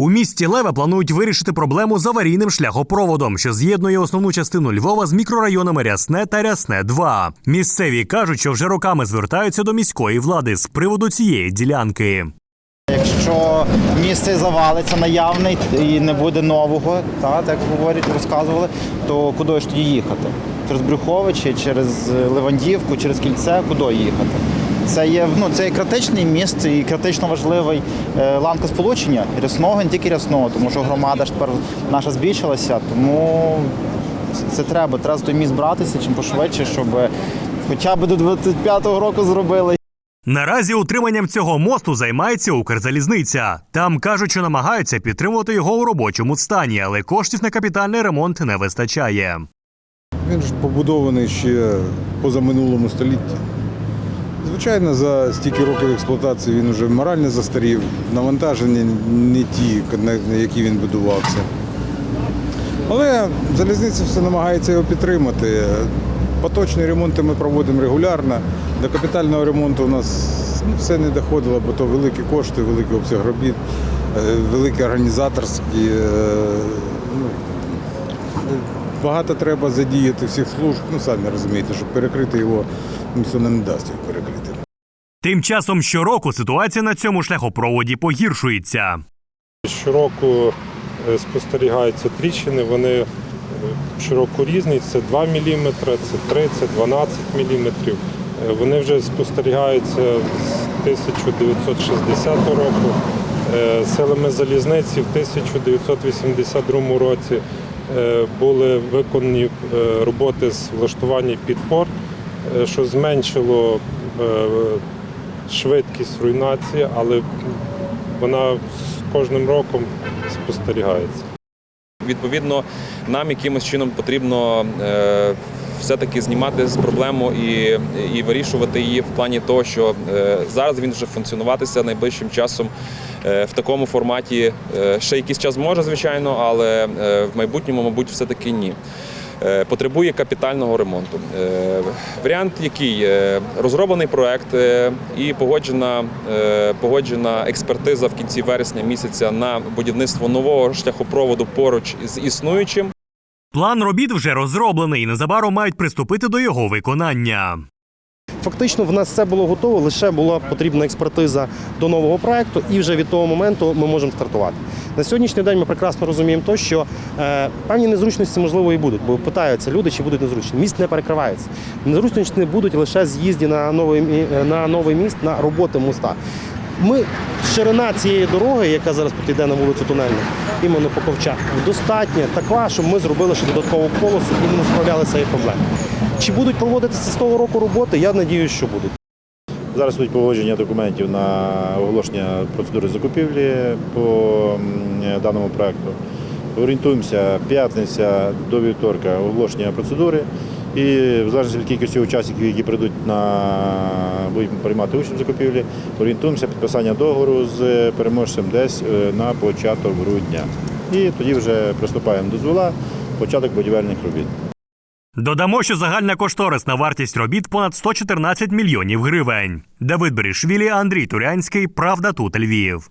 У місті Леве планують вирішити проблему з аварійним шляхопроводом, що з'єднує основну частину Львова з мікрорайонами Рясне та Рясне 2 Місцеві кажуть, що вже роками звертаються до міської влади з приводу цієї ділянки. Якщо місце завалиться наявний і не буде нового, та, так говорять, розказували, то куди ж тоді їхати? Через Брюховичі, через Левандівку, через кільце, куди їхати? Це є ну, це є критичний міст і критично важливий е, ланка сполучення рясного, не тільки рясного, тому що громада ж тепер наша збільшилася, тому це, це треба. Треба з той міст братися чим пошвидше, щоб хоча б до 25-го року зробили. Наразі утриманням цього мосту займається Укрзалізниця. Там кажуть, що намагаються підтримувати його у робочому стані, але коштів на капітальний ремонт не вистачає. Він ж побудований ще позаминулому столітті. Звичайно, за стільки років експлуатації він вже морально застарів, навантаження не ті, на які він будувався. Але залізниця все намагається його підтримати. Поточні ремонти ми проводимо регулярно. До капітального ремонту у нас ну, все не доходило, бо то великі кошти, великий обсяг робіт, е, великі організаторські. Ну, Багато треба задіяти всіх служб, ну самі розумієте, щоб перекрити його, ніхто не дасть його перекрити. Тим часом щороку ситуація на цьому шляхопроводі погіршується. Щороку е, спостерігаються тріщини, вони е, щороку різні, це 2 мм, це 3, це 12 мм. Вони вже спостерігаються з 1960 року. Е, Силами залізниці в 1982 році були виконані е, роботи з влаштування підпор, е, що зменшило е, швидкість руйнації, але вона з кожним роком спостерігається. Відповідно, нам якимось чином потрібно е, все-таки знімати проблему і, і вирішувати її в плані того, що е, зараз він вже функціонуватися найближчим часом е, в такому форматі е, ще якийсь час може, звичайно, але е, в майбутньому, мабуть, все-таки ні. Е, Потребує капітального ремонту. Е, Варіант який Е, розроблений проект е, і погоджена, е, погоджена експертиза в кінці вересня місяця на будівництво нового шляхопроводу поруч з існуючим. План робіт вже розроблений незабаром мають приступити до його виконання. Фактично, в нас все було готово, лише була потрібна експертиза до нового проекту, і вже від того моменту ми можемо стартувати. На сьогоднішній день ми прекрасно розуміємо, то, що е, певні незручності можливо і будуть, бо питаються люди, чи будуть незручні. Міст не перекривається. Незручності будуть лише з'їзді на новий на новий міст на роботи моста. Ми ширина цієї дороги, яка зараз тут йде на вулицю Тунельну, іменно по ковча, достатня така, щоб ми зробили ще додаткову полосу і не справлялися цією проблемою. Чи будуть проводитися з того року роботи? Я надіюсь, що будуть. Зараз будуть погодження документів на оголошення процедури закупівлі по даному проекту. Орієнтуємося п'ятниця до вівторка оголошення процедури. І в залежності від кількості учасників, які прийдуть на будуть приймати участь в закупівлі, орієнтуємося підписання договору з переможцем десь е, на початок грудня. І тоді вже приступаємо до звола, початок будівельних робіт. Додамо, що загальна кошторисна вартість робіт понад 114 мільйонів гривень. Давид Берішвілі, Андрій Турянський. Правда тут Львів.